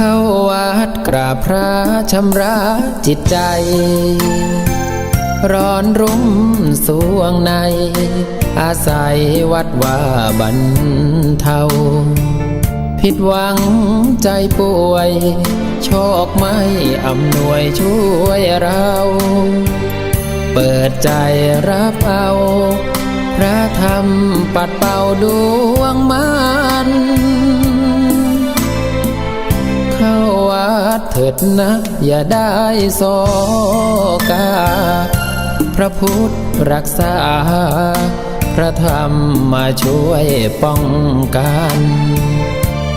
เข้าวัดกราบพระชำระจิตใจ ร้อนรุ่มสวงใน อาศัยวัดว่าบรรเทา ผิดหวังใจป่วย โชคไม่อำนวยช่วยเรา เปิดใจรับเอา พระธรรมปัดเป่าดวงมา ดเถิดนะ อย่าได้โศกา พระพุทธรักษา พระธรรมมาช่วยป้องกัน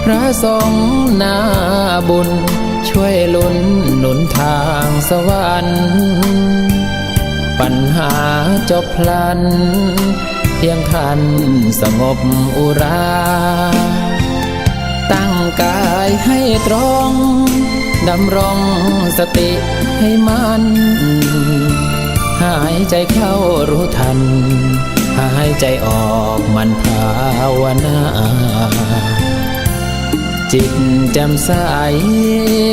พระสงฆ์นาบุญ ช่วยลุนหนุนทางสวรรค์ปัญหาจบพลัน เพียงท่านสงบอุรา ดำรงสติให้มันหายใจเข้ารู้ทัน หายใจออกมันภาวนาจิตแจ่มใส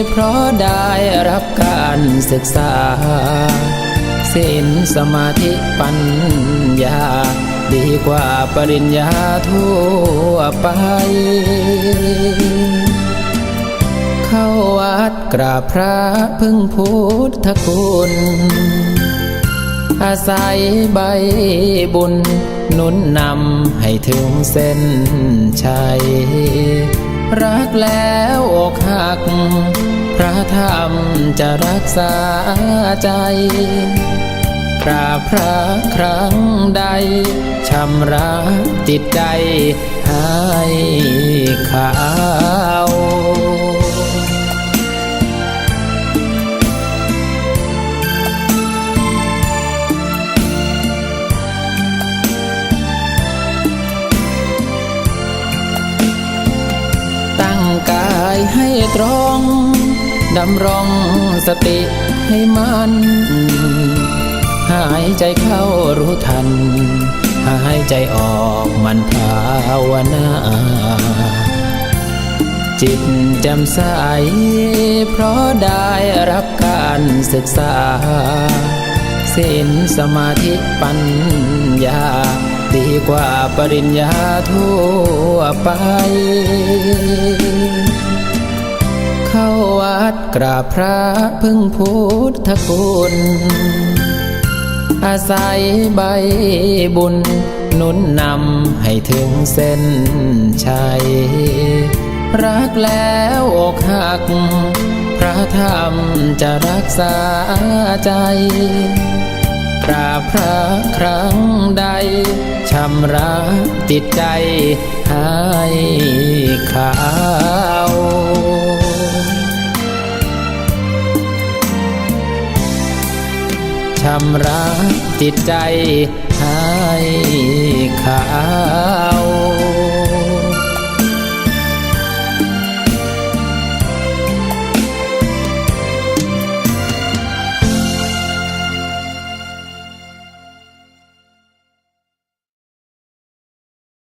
เพราะได้รับการศึกษาศีลสมาธิปัญญา ดีกว่าปริญญาทั่วไป เข้าวัดกราบพระพึ่งพุทธคุณอาศัยใบบุญนุนนำให้ถึงเส้นชัย รักแล้วอกหัก พระธรรมจะรักษาใจกราบพระครั้งใดชำระจิตใจให้ขาว ให้ตรง ดำรงสติให้มัน หายใจเข้ารู้ทัน หายใจออกมันภาวนาจิตแจ่มใสเพราะได้รับการศึกษาศีลสมาธิปัญญา ดีกว่าปริญญาทั่วไป เข้าวัดกราบพระพึ่งพุทธคุณอาศัยใบบุญนุนนำให้ถึงเส้นชัย รักแล้วอกหัก พระธรรมจะรักษาใจกราบพระครั้งใดชำระจิตใจให้ขาว ชำระจิตใจให้ขาว